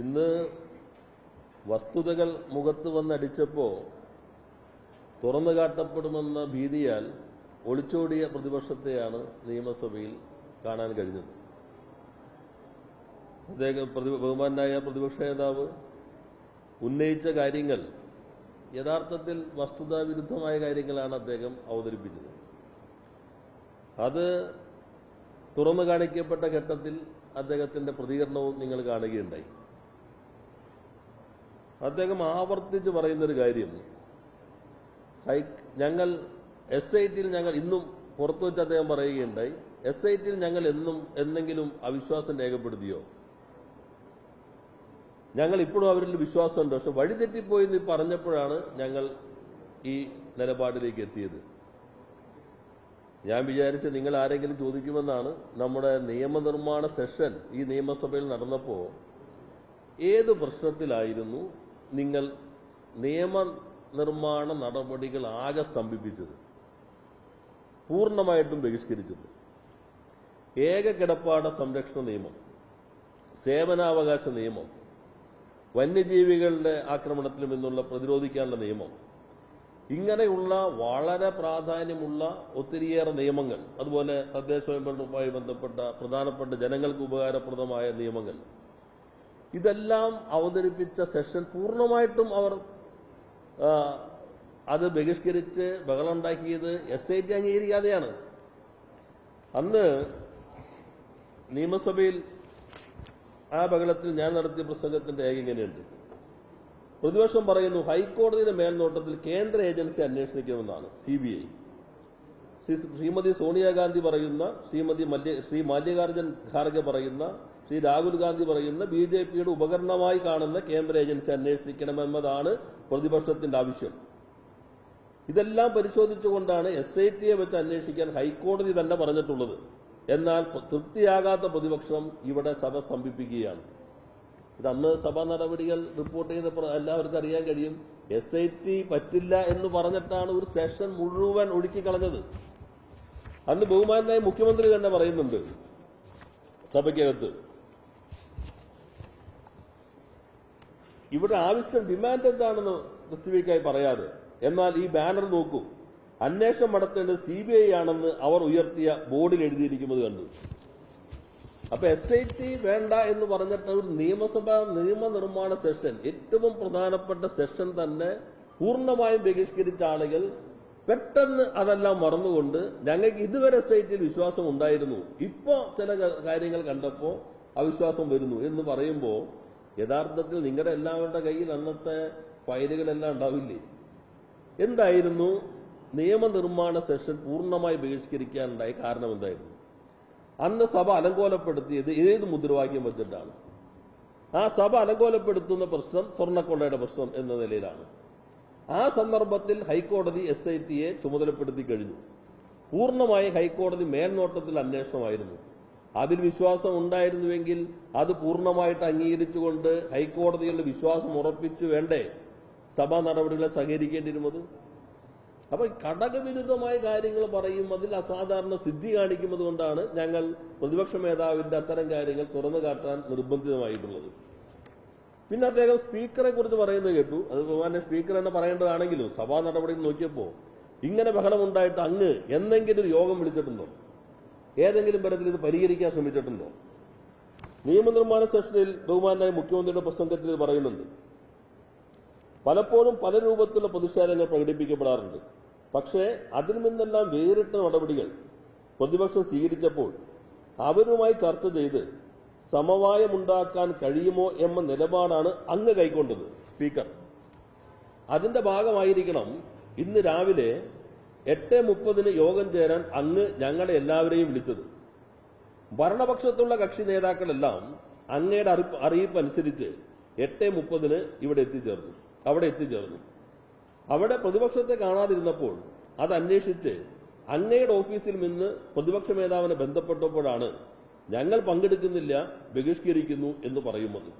ഇന്ന് വസ്തുതകൾ മുഖത്ത് വന്നടിച്ചപ്പോൾ തുറന്നു കാട്ടപ്പെടുമെന്ന ഭീതിയാൽ ഒളിച്ചോടിയ പ്രതിപക്ഷത്തെയാണ് നിയമസഭയിൽ കാണാൻ കഴിഞ്ഞത്. അദ്ദേഹം പ്രതി ബഹുമാനായ പ്രതിപക്ഷ നേതാവ് ഉന്നയിച്ച കാര്യങ്ങൾ യഥാർത്ഥത്തിൽ വസ്തുതാവിരുദ്ധമായ കാര്യങ്ങളാണ് അദ്ദേഹം അവതരിപ്പിച്ചത്. അത് തുറന്നു കാണിക്കപ്പെട്ട ഘട്ടത്തിൽ അദ്ദേഹത്തിന്റെ പ്രതികരണവും നിങ്ങൾ കാണുകയുണ്ടായി. അദ്ദേഹം ആവർത്തിച്ച് പറയുന്നൊരു കാര്യം. ഞങ്ങൾ എസ് ഐ ടിയിൽ ഞങ്ങൾ ഇന്നും പുറത്തു വെച്ച് അദ്ദേഹം പറയുകയുണ്ടായി എസ് ഐ ടിയിൽ ഞങ്ങൾ എന്നും എന്തെങ്കിലും അവിശ്വാസം രേഖപ്പെടുത്തിയോ? ഞങ്ങൾ ഇപ്പോഴും അവരിൽ വിശ്വാസമുണ്ട്. പക്ഷെ വഴിതെറ്റിപ്പോയി എന്ന് പറഞ്ഞപ്പോഴാണ് ഞങ്ങൾ ഈ നിലപാടിലേക്ക് എത്തിയത്. ഞാൻ വിചാരിച്ച് നിങ്ങൾ ആരെങ്കിലും ചോദിക്കുമെന്നാണ്. നമ്മുടെ നിയമനിർമ്മാണ സെഷൻ ഈ നിയമസഭയിൽ നടന്നപ്പോൾ ഏത് പ്രശ്നത്തിലായിരുന്നു? നിങ്ങൾ നിയമ നിർമ്മാണ നടപടികൾ ആകെ സ്തംഭിപ്പിച്ചത്. പൂർണമായിട്ടും ബഹിഷ്കരിച്ചത്. ഏക കിടപ്പാട സംരക്ഷണ നിയമം സേവനാവകാശ നിയമം വന്യജീവികളുടെ ആക്രമണത്തിൽ നിന്നുള്ള പ്രതിരോധിക്കാനുള്ള നിയമം ഇങ്ങനെയുള്ള വളരെ പ്രാധാന്യമുള്ള ഒത്തിരിയേറെ നിയമങ്ങൾ അതുപോലെ തദ്ദേശ സ്വയംഭരണവുമായി ബന്ധപ്പെട്ട പ്രധാനപ്പെട്ട ജനങ്ങൾക്ക് ഉപകാരപ്രദമായ നിയമങ്ങൾ ഇതെല്ലാം അവതരിപ്പിച്ച സെഷൻ പൂർണമായിട്ടും അവർ അത് ബഹിഷ്കരിച്ച് ബഹളമുണ്ടാക്കിയത് എസ് ഐ ടി അംഗീകരിക്കാതെയാണ്. അന്ന് നിയമസഭയിൽ ആ ബഹളത്തിൽ ഞാൻ നടത്തിയ പ്രസംഗത്തിന്റെ ഏക ഇങ്ങനെയുണ്ട്. പ്രതിപക്ഷം പറയുന്നു ഹൈക്കോടതിയുടെ മേൽനോട്ടത്തിൽ കേന്ദ്ര ഏജൻസി അന്വേഷിക്കണമെന്നാണ് സി ബി ഐ ശ്രീമതി സോണിയാഗാന്ധി പറയുന്ന ശ്രീമതി മല്യ ശ്രീ മല്ലികാർജുൻ ഖാർഗെ പറയുന്ന ശ്രീ രാഹുൽ ഗാന്ധി പറയുന്ന ബി ജെ പിയുടെ ഉപകരണമായി കാണുന്ന കേന്ദ്ര ഏജൻസി അന്വേഷിക്കണമെന്നതാണ് പ്രതിപക്ഷത്തിന്റെ ആവശ്യം. ഇതെല്ലാം പരിശോധിച്ചുകൊണ്ടാണ് എസ് ഐ ടിയെ വെച്ച് അന്വേഷിക്കാൻ ഹൈക്കോടതി തന്നെ പറഞ്ഞിട്ടുള്ളത്. എന്നാൽ തൃപ്തിയാകാത്ത പ്രതിപക്ഷം ഇവിടെ സഭ സ്തംഭിപ്പിക്കുകയാണ്. ഇത് അന്ന് സഭാ നടപടികൾ റിപ്പോർട്ട് ചെയ്തപ്പോൾ എല്ലാവർക്കും അറിയാൻ കഴിയും. എസ് ഐ ടി പറ്റില്ല എന്ന് പറഞ്ഞിട്ടാണ് ഒരു സെഷൻ മുഴുവൻ ഒഴുക്കി കളഞ്ഞത് അന്ന് ബഹുമാനായ മുഖ്യമന്ത്രി തന്നെ പറയുന്നുണ്ട് സഭയ്ക്കകത്ത്. ഇവിടെ ആവശ്യം ഡിമാൻഡ് എന്താണെന്ന് സ്പെസിഫിക്കായി പറയാതെ. എന്നാൽ ഈ ബാനർ നോക്കൂ. അന്വേഷണം നടത്തേണ്ടത് സി ബി ഐ ആണെന്ന് അവർ ഉയർത്തിയ ബോർഡിൽ എഴുതിയിരിക്കുന്നത് കണ്ടു. അപ്പൊ എസ് ഐ ടി വേണ്ട എന്ന് പറഞ്ഞിട്ട് ഒരു നിയമസഭാ നിയമനിർമ്മാണ സെഷൻ ഏറ്റവും പ്രധാനപ്പെട്ട സെഷൻ തന്നെ പൂർണമായും ബഹിഷ്കരിച്ച ആളുകൾ പെട്ടെന്ന് അതെല്ലാം മറന്നുകൊണ്ട് ഞങ്ങൾക്ക് ഇതുവരെ എസ് ഐ ടിയിൽ വിശ്വാസം ഉണ്ടായിരുന്നു. ഇപ്പോ ചില കാര്യങ്ങൾ കണ്ടപ്പോ അവിശ്വാസം വരുന്നു എന്ന് പറയുമ്പോൾ യഥാർത്ഥത്തിൽ നിങ്ങളുടെ എല്ലാവരുടെ കയ്യിൽ അന്നത്തെ ഫയലുകളെല്ലാം ഉണ്ടാവില്ലേ? എന്തായിരുന്നു? നിയമനിർമ്മാണ സെഷൻ പൂർണമായി ബഹിഷ്കരിക്കാനുണ്ടായ കാരണം എന്തായിരുന്നു? അന്ന് സഭ അലങ്കോലപ്പെടുത്തിയത് ഏത് മുദ്രാവാക്യം വെച്ചിട്ടാണ്? ആ സഭ അലങ്കോലപ്പെടുത്തുന്ന പ്രശ്നം സ്വർണക്കൊള്ളയുടെ പ്രശ്നം എന്ന നിലയിലാണ്. ആ സന്ദർഭത്തിൽ ഹൈക്കോടതി എസ് ഐ ടിയെ ചുമതലപ്പെടുത്തി കഴിഞ്ഞു. പൂർണമായി ഹൈക്കോടതി മേൽനോട്ടത്തിൽ അന്വേഷണമായിരുന്നു. അതിൽ വിശ്വാസം ഉണ്ടായിരുന്നുവെങ്കിൽ അത് പൂർണമായിട്ട് അംഗീകരിച്ചുകൊണ്ട് ഹൈക്കോടതികളുടെ വിശ്വാസം ഉറപ്പിച്ച് വേണ്ടേ? സഭാ നടപടികളെ സഹകരിക്കേണ്ടിരുന്നത് അപ്പൊ ഘടകവിരുദ്ധമായ കാര്യങ്ങൾ പറയും അതിൽ അസാധാരണ സിദ്ധി കാണിക്കുന്നത് കൊണ്ടാണ് ഞങ്ങൾ പ്രതിപക്ഷ മേധാവിന്റെ അത്തരം കാര്യങ്ങൾ തുറന്നു കാട്ടാൻ നിർബന്ധിതമായിട്ടുള്ളത്. പിന്നെ അദ്ദേഹം സ്പീക്കറെ കുറിച്ച് പറയുന്നത് കേട്ടു. അത് സ്പീക്കർ തന്നെ പറയേണ്ടതാണെങ്കിലും സഭാ നടപടി നോക്കിയപ്പോ ഇങ്ങനെ ബഹളമുണ്ടായിട്ട് അങ്ങ് എന്തെങ്കിലും ഒരു യോഗം വിളിച്ചിട്ടുണ്ടോ? ഏതെങ്കിലും തരത്തിൽ ഇത് പരിഹരിക്കാൻ ശ്രമിച്ചിട്ടുണ്ടോ? നിയമനിർമ്മാണ സെഷനിൽ ബഹുമാനായ മുഖ്യമന്ത്രിയുടെ പ്രസംഗത്തിൽ ഇത് പറയുന്നുണ്ട്. പലപ്പോഴും പല രൂപത്തിലുള്ള പ്രതിഷേധങ്ങൾ പ്രകടിപ്പിക്കപ്പെടാറുണ്ട്. പക്ഷേ അതിൽ നിന്നെല്ലാം വേറിട്ട നടപടികൾ പ്രതിപക്ഷം സ്വീകരിച്ചപ്പോൾ അവരുമായി ചർച്ച ചെയ്ത് സമവായമുണ്ടാക്കാൻ കഴിയുമോ എന്ന നിലപാടാണ് അങ്ങ് കൈക്കൊണ്ടത് സ്പീക്കർ. അതിന്റെ ഭാഗമായിരിക്കണം ഇന്ന് രാവിലെ എട്ട് മുപ്പതിന് യോഗം ചേരാൻ അങ്ങ് ഞങ്ങളെ എല്ലാവരെയും വിളിച്ചത്. ഭരണപക്ഷത്തുള്ള കക്ഷി നേതാക്കളെല്ലാം അങ്ങയുടെ അറിയിപ്പ് അറിയിപ്പ് അനുസരിച്ച് എട്ട് മുപ്പതിന് ഇവിടെ എത്തിച്ചേർന്നു. അവിടെ എത്തിച്ചേർന്നു. അവിടെ പ്രതിപക്ഷത്തെ കാണാതിരുന്നപ്പോൾ അത് അന്വേഷിച്ച് അങ്ങയുടെ ഓഫീസിൽ നിന്ന് പ്രതിപക്ഷ മേധാവിനെ ബന്ധപ്പെട്ടപ്പോഴാണ് ഞങ്ങൾ പങ്കെടുക്കുന്നില്ല ബഹിഷ്കരിക്കുന്നു എന്ന് പറയുന്നത്.